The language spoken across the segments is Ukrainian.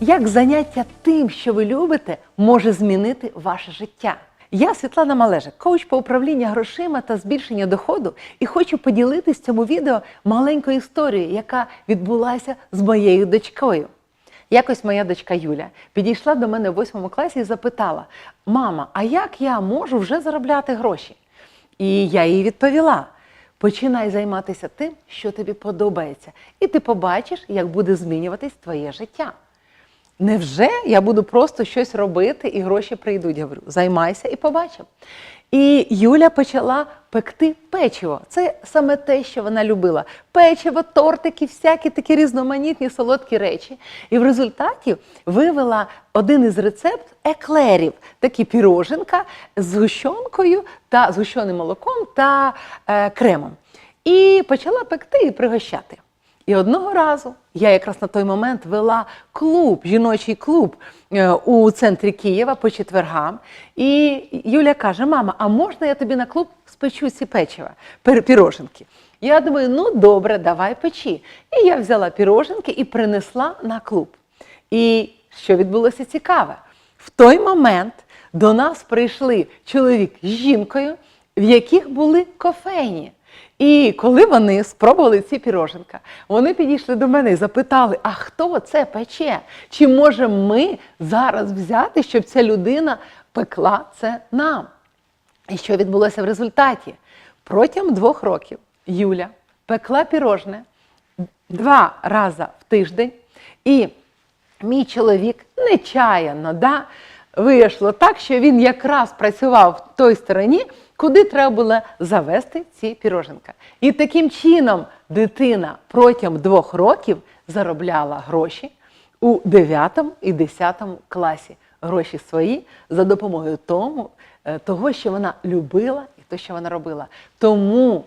Як заняття тим, що ви любите, може змінити ваше життя? Я Світлана Малежик, коуч по управлінню грошима та збільшення доходу, і хочу поділитися в цьому відео маленькою історією, яка відбулася з моєю дочкою. Якось моя дочка Юля підійшла до мене в восьмому класі і запитала: Мама, а як я можу вже заробляти гроші? І я їй відповіла: починай займатися тим, що тобі подобається, і ти побачиш, як буде змінюватись твоє життя. Невже я буду просто щось робити і гроші прийдуть? Говорю, займайся і побачимо. І Юля почала пекти печиво. Це саме те, що вона любила. Печиво, тортики, всякі такі різноманітні солодкі речі. І в результаті вивела один із рецепт еклерів, такі піроженка з згущенкою та згущеним молоком та е, кремом. І почала пекти і пригощати. І одного разу я якраз на той момент вела клуб, жіночий клуб е, у центрі Києва по четвергам. І Юля каже: Мама, а можна я тобі на клуб спечу ці печива, піроженки? Я думаю, ну добре, давай печі. І я взяла піроженки і принесла на клуб. І що відбулося цікаве? В той момент до нас прийшли чоловік з жінкою, в яких були кофейні. І коли вони спробували ці піроженка, вони підійшли до мене і запитали: а хто це пече? Чи можемо ми зараз взяти, щоб ця людина пекла це нам? І що відбулося в результаті? Протягом двох років Юля пекла пірожне два рази в тиждень, і мій чоловік нечаянно да, вийшло так, що він якраз працював в той стороні, куди треба було завести ці піроженка. І таким чином дитина протягом двох років заробляла гроші у 9 і 10 класі. Гроші свої за допомогою тому, е, того, що вона любила і те, що вона робила. Тому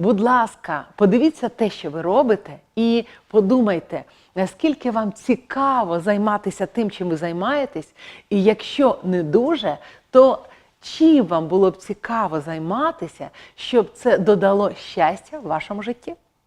Будь ласка, подивіться те, що ви робите, і подумайте, наскільки вам цікаво займатися тим, чим ви займаєтесь, і якщо не дуже, то чим вам було б цікаво займатися, щоб це додало щастя в вашому житті?